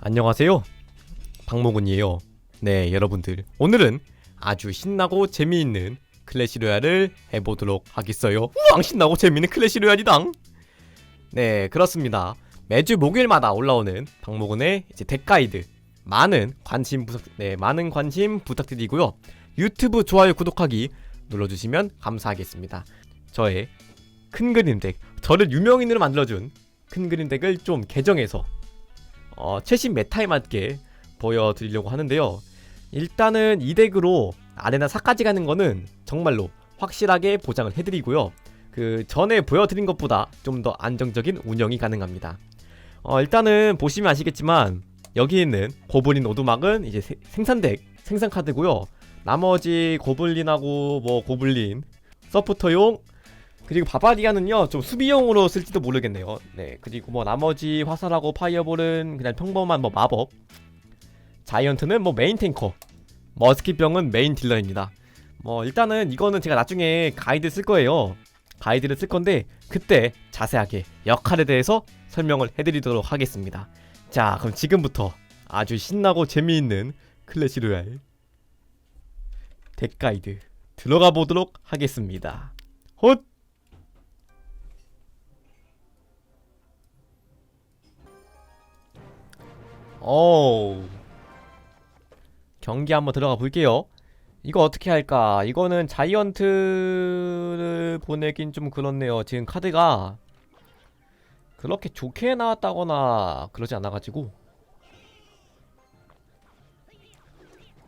안녕하세요. 박모근이에요. 네, 여러분들. 오늘은 아주 신나고 재미있는 클래시 로얄을 해보도록 하겠어요. 우왕 신나고 재미있는 클래시 로얄이당. 네, 그렇습니다. 매주 목요일마다 올라오는 박모근의 이제 덱 가이드. 많은 관심 부탁, 네, 많은 관심 부탁드리고요. 유튜브 좋아요, 구독하기 눌러주시면 감사하겠습니다. 저의 큰 그림 덱, 저를 유명인으로 만들어준 큰 그림 덱을 좀 개정해서 어, 최신 메타에 맞게 보여드리려고 하는데요. 일단은 이 덱으로 아레나 4까지 가는 거는 정말로 확실하게 보장을 해드리고요. 그 전에 보여드린 것보다 좀 더 안정적인 운영이 가능합니다. 어, 일단은 보시면 아시겠지만 여기 있는 고블린 오두막은 이제 세- 생산덱 생산 카드고요. 나머지 고블린하고 뭐 고블린 서포터용 그리고 바바리아는요 좀 수비용으로 쓸지도 모르겠네요. 네 그리고 뭐 나머지 화살하고 파이어볼은 그냥 평범한 뭐 마법. 자이언트는 뭐 메인 탱커. 머스킷병은 메인 딜러입니다. 뭐 일단은 이거는 제가 나중에 가이드 쓸 거예요. 가이드를 쓸 건데 그때 자세하게 역할에 대해서 설명을 해드리도록 하겠습니다. 자 그럼 지금부터 아주 신나고 재미있는 클래시 로얄 덱 가이드 들어가 보도록 하겠습니다. 헛! 어우 경기 한번 들어가 볼게요. 이거 어떻게 할까? 이거는 자이언트를 보내긴 좀 그렇네요. 지금 카드가 그렇게 좋게 나왔다거나 그러지 않아가지고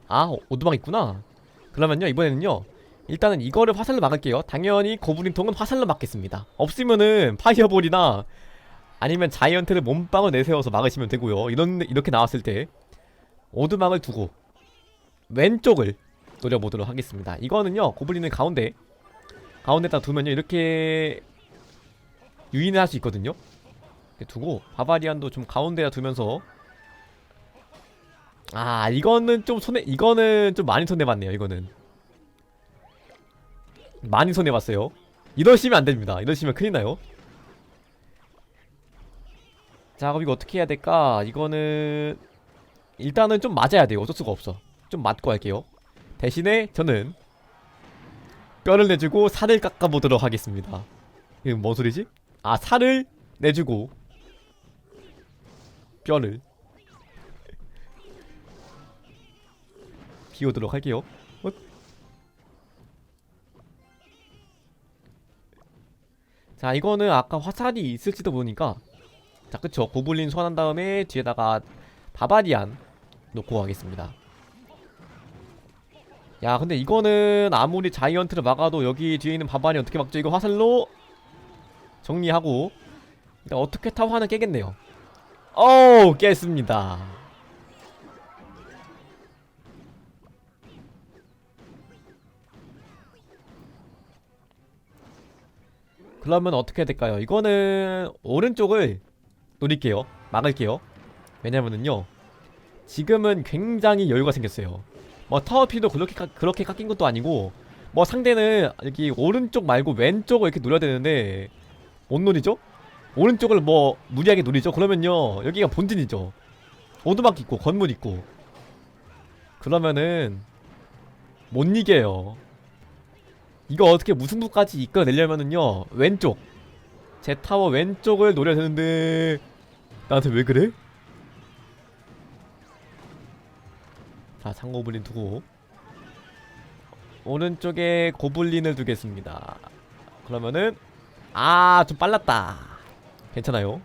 아 오두막 있구나. 그러면요 이번에는요 일단은 이거를 화살로 막을게요. 당연히 고블린통은 화살로 막겠습니다. 없으면은 파이어볼이나 아니면 자이언트를 몸빵을 내세워서 막으시면 되고요. 이런 이렇게 나왔을 때 오두막을 두고 왼쪽을 노려보도록 하겠습니다. 이거는요 고블린은 가운데 가운데다 두면요 이렇게 유인을 할 수 있거든요. 두고 바바리안도 좀 가운데다 두면서 아 이거는 좀 손해 이거는 좀 많이 손해봤네요. 이거는 많이 손해봤어요. 이러시면 안 됩니다. 이러시면 큰일 나요. 자 그럼 이거 어떻게 해야 될까? 이거는 일단은 좀 맞아야 돼요. 어쩔 수가 없어. 좀 맞고 할게요. 대신에 저는 뼈를 내주고 살을 깎아보도록 하겠습니다. 이거 뭔 소리지? 아 살을 내주고 뼈를 비우도록 할게요. 어? 자 이거는 아까 화살이 있을지도 모르니까 자 그쵸. 고블린 소환한 다음에 뒤에다가 바바리안 놓고 가겠습니다. 야 근데 이거는 아무리 자이언트를 막아도 여기 뒤에 있는 바바리안 어떻게 막죠? 이거 화살로 정리하고 일단 어떻게 타고 하나 깨겠네요. 어우 깼습니다. 그러면 어떻게 해야 될까요? 이거는 오른쪽을 노릴게요. 막을게요. 왜냐면은요. 지금은 굉장히 여유가 생겼어요. 뭐 타워피도 그렇게 깎- 그렇게 깎인 것도 아니고 뭐 상대는 여기 오른쪽 말고 왼쪽을 이렇게 노려야 되는데 못 노리죠? 오른쪽을 뭐 무리하게 노리죠? 그러면요 여기가 본진이죠. 오두막 있고 건물 있고 그러면은 못 이겨요. 이거 어떻게 무승부까지 이끌어내려면은요 왼쪽 제 타워 왼쪽을 노려야 되는데 나한테 왜 그래? 자 상고블린 두고. 오른쪽에 고블린을 두겠습니다. 그러면은 아 좀 빨랐다. 괜찮아요.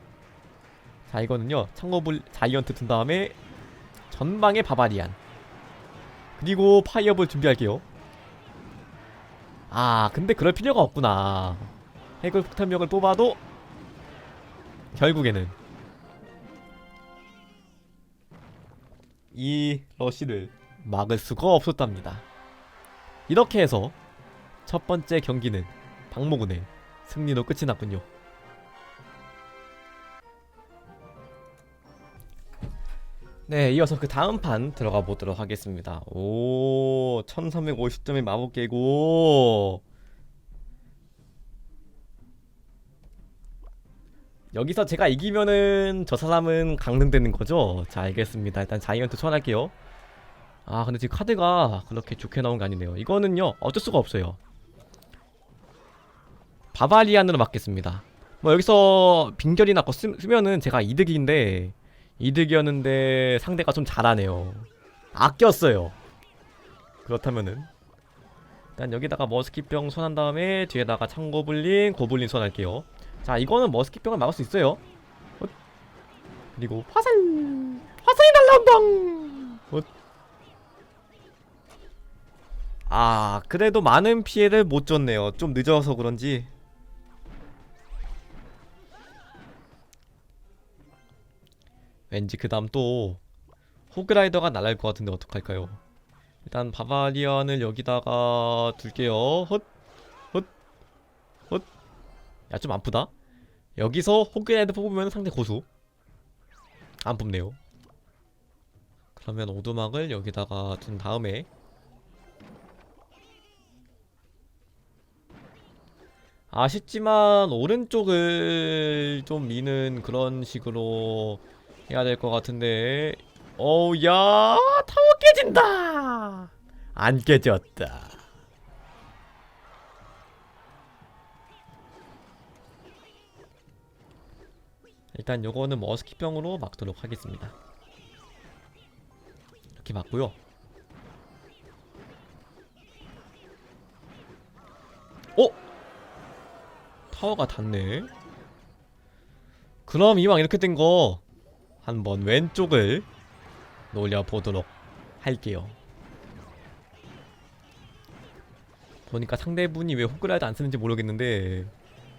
자 이거는요. 창고블 자이언트 둔 다음에 전방에 바바리안. 그리고 파이어볼 준비할게요. 아 근데 그럴 필요가 없구나. 해골 폭탄력을 뽑아도 결국에는 이 러시를 막을 수가 없었답니다. 이렇게 해서 첫 번째 경기는 박모군의 승리로 끝이 났군요. 네, 이어서 그 다음 판 들어가 보도록 하겠습니다. 오, 1350점의 마법 깨고 여기서 제가 이기면은 저 사람은 강등되는 거죠? 자 알겠습니다. 일단 자이언트 소환할게요. 아 근데 지금 카드가 그렇게 좋게 나온 게 아니네요. 이거는요 어쩔 수가 없어요. 바바리안으로 맞겠습니다. 뭐 여기서 빙결이나 거 쓰, 쓰면은 제가 이득인데 이득이었는데 상대가 좀 잘하네요. 아꼈어요. 그렇다면은. 일단 여기다가 머스킷병 손한 다음에 뒤에다가 창고블린 고블린 손할게요 자 이거는 머스킷병을 막을 수 있어요. 어? 그리고 화살 화살이 날라온다! 어? 아 그래도 많은 피해를 못 줬네요. 좀 늦어서 그런지. 왠지 그 다음 또 호그라이더가 날아갈 것 같은데 어떡할까요? 일단 바바리안을 여기다가 둘게요. 헛! 헛! 헛 야 좀 아프다. 여기서 호그라이더 뽑으면 상대 고수. 안 뽑네요. 그러면 오두막을 여기다가 둔 다음에 아쉽지만 오른쪽을 좀 미는 그런 식으로 해야 될 것 같은데. 어우 야 타워 깨진다! 안 깨졌다 일단 요거는 머스키병으로 막도록 하겠습니다. 이렇게 막고요. 어? 타워가 닿네. 그럼 이왕 이렇게 된 거 한번 왼쪽을 노려보도록 할게요. 보니까 상대분이 왜 호그라이더 안 쓰는지 모르겠는데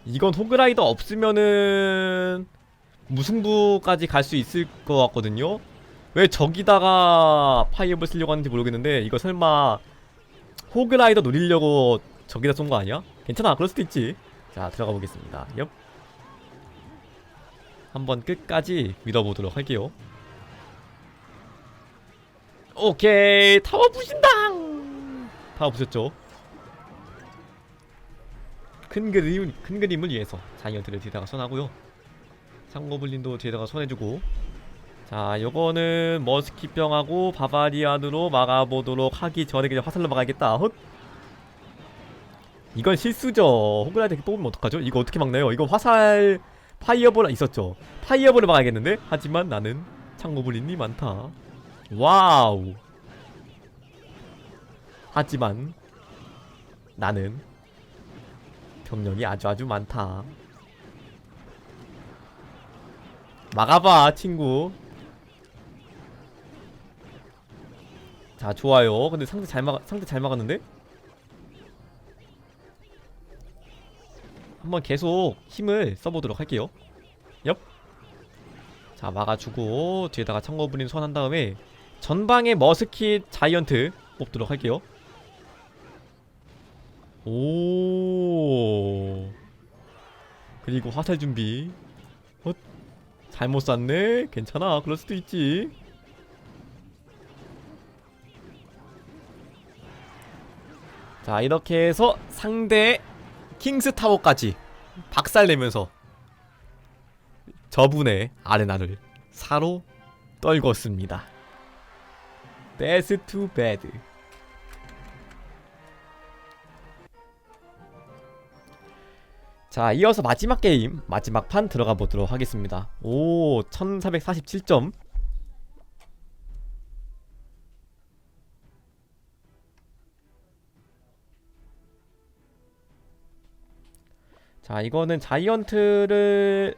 이건 호그라이더 없으면은 무승부까지 갈 수 있을 것 같거든요. 왜 저기다가 파이어볼 쓰려고 하는지 모르겠는데 이거 설마 호그라이더 노리려고 저기다 쏜 거 아니야? 괜찮아 그럴 수도 있지. 자 들어가 보겠습니다. 엽 한번 끝까지 믿어보도록 할게요. 오케이 타워 부신당! 타워 부셨죠? 큰 그림 큰 그림을 위해서 자이언트를 뒤에다가 손하고요 상고블린도 뒤에다가 손해주고. 자 요거는 머스키병하고 바바리안으로 막아보도록 하기 전에 그냥 화살로 막아야겠다. 헛! 이건 실수죠. 호그라이드 뽑으면 어떡하죠? 이거 어떻게 막나요? 이거 화살 파이어볼 있었죠. 파이어볼을 막아야겠는데? 하지만 나는 창고블린이 많다. 와우! 하지만 나는 병력이 아주 아주 많다 막아봐 친구 자 좋아요 근데 상대 잘 막, 상대 잘 막았는데? 한번 계속 힘을 써보도록 할게요 엽. 자 막아주고 뒤에다가 청거부린 손한 다음에 전방에 머스킷 자이언트 뽑도록 할게요 오 그리고 화살 준비 어? 잘못 쐈네 괜찮아 그럴 수도 있지 자 이렇게 해서 상대 킹스타워까지 박살내면서 저분의 아레나를 사로 떨궜습니다. That's too bad. 자, 이어서 마지막 게임, 마지막 판 들어가 보도록 하겠습니다. 오, 1447점. 자, 이거는 자이언트를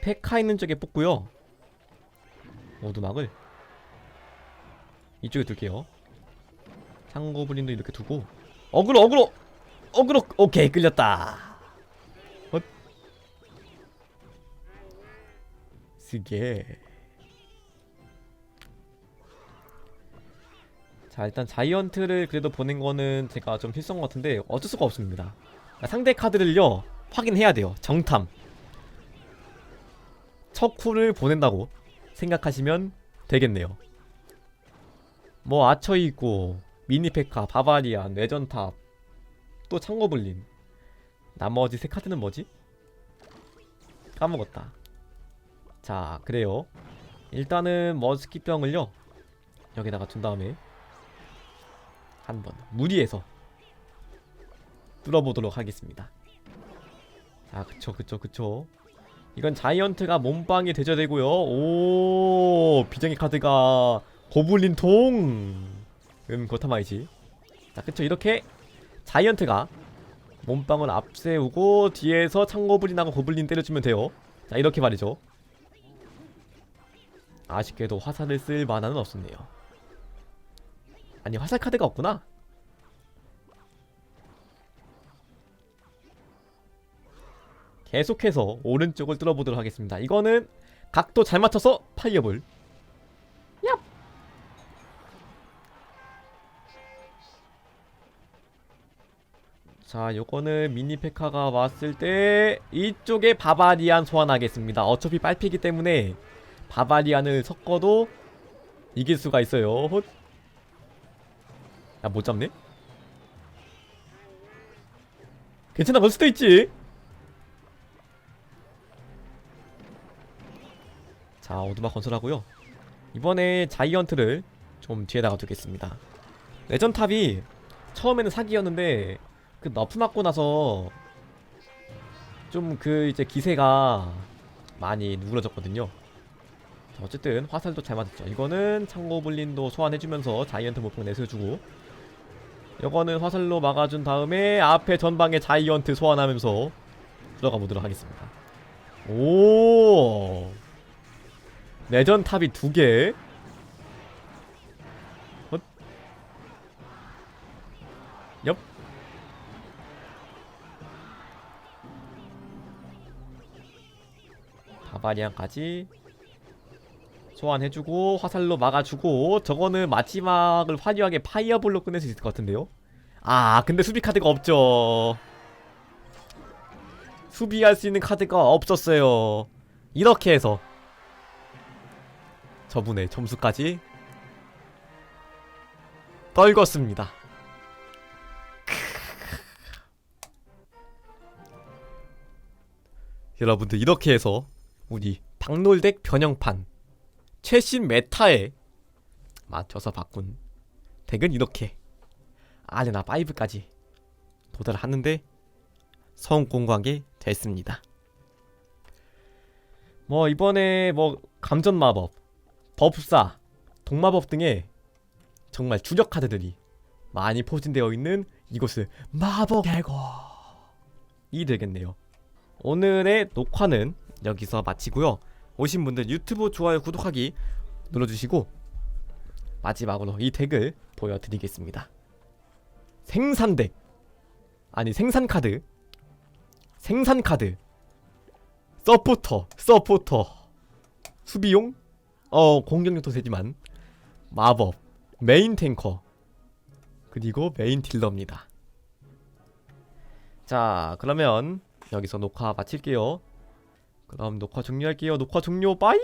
페카 있는 쪽에 뽑고요. 오두막을 이쪽에 둘게요. 상고블린도 이렇게 두고 어그로 어그로 어그로 오케이 끌렸다. 쓰게. 자 일단 자이언트를 그래도 보낸 거는 제가 좀 필수한 것 같은데 어쩔 수가 없습니다. 상대 카드를요 확인해야 돼요. 정탐. 척후를 보낸다고 생각하시면 되겠네요. 뭐 아처이 있고 미니페카, 바바리안, 외전탑, 또 창고블린. 나머지 세 카드는 뭐지? 까먹었다. 자 그래요. 일단은 머스키병을요 여기다가 둔 다음에 한번 무리해서 뚫어보도록 하겠습니다. 자 그쵸 그쵸 그쵸. 이건 자이언트가 몸빵이 대저되고요. 오 비정의 카드가 고블린 통! 음, 그렇단 말이지. 자 그쵸 이렇게 자이언트가 몸빵을 앞세우고 뒤에서 창고블린하고 고블린 때려주면 돼요. 자 이렇게 말이죠 아쉽게도 화살을 쓸 만화는 없었네요. 아니 화살 카드가 없구나. 계속해서 오른쪽을 뚫어보도록 하겠습니다. 이거는 각도 잘 맞춰서 파이어볼. 얍! 자, 요거는 미니 페카가 왔을 때 이쪽에 바바리안 소환하겠습니다. 어차피 빨피기 때문에 바바리안을 섞어도 이길 수가 있어요. 헛. 야, 못 잡네? 괜찮아, 걸 수도 있지. 자, 오두막 건설하고요. 이번에 자이언트를 좀 뒤에다가 두겠습니다. 레전탑이 처음에는 사기였는데 그 너프 맞고 나서 좀 그 이제 기세가 많이 누그러졌거든요. 자, 어쨌든 화살도 잘 맞았죠. 이거는 창고블린도 소환해주면서 자이언트 모평 내세워주고 이거는 화살로 막아준 다음에 앞에 전방에 자이언트 소환하면서 들어가 보도록 하겠습니다. 오 내전 탑이 두 개. 헛. 엽. 바바리안까지 소환해주고 화살로 막아주고 저거는 마지막을 화려하게 파이어볼로 끝낼 수 있을 것 같은데요? 아 근데 수비 카드가 없죠. 수비할 수 있는 카드가 없었어요. 이렇게 해서 저분의 점수까지 떨궜습니다. 여러분들 이렇게 해서 우리 박놀덱 변형판 최신 메타에 맞춰서 바꾼 덱은 이렇게 아레나 5까지 도달하는데 성공하게 됐습니다. 뭐 이번에 뭐 감전 마법, 법사, 동마법 등의 정말 주력 카드들이 많이 포진되어 있는 이곳을 마법 대고 이 되겠네요. 오늘의 녹화는 여기서 마치고요. 오신 분들 유튜브 좋아요 구독하기 눌러주시고 마지막으로 이 덱을 보여드리겠습니다. 생산 덱 아니 생산 카드 생산 카드 서포터 서포터 수비용 어 공격력도 되지만 마법 메인 탱커 그리고 메인 딜러입니다. 자 그러면 여기서 녹화 마칠게요. 그럼 녹화 종료할게요. 녹화 종료 빠잉.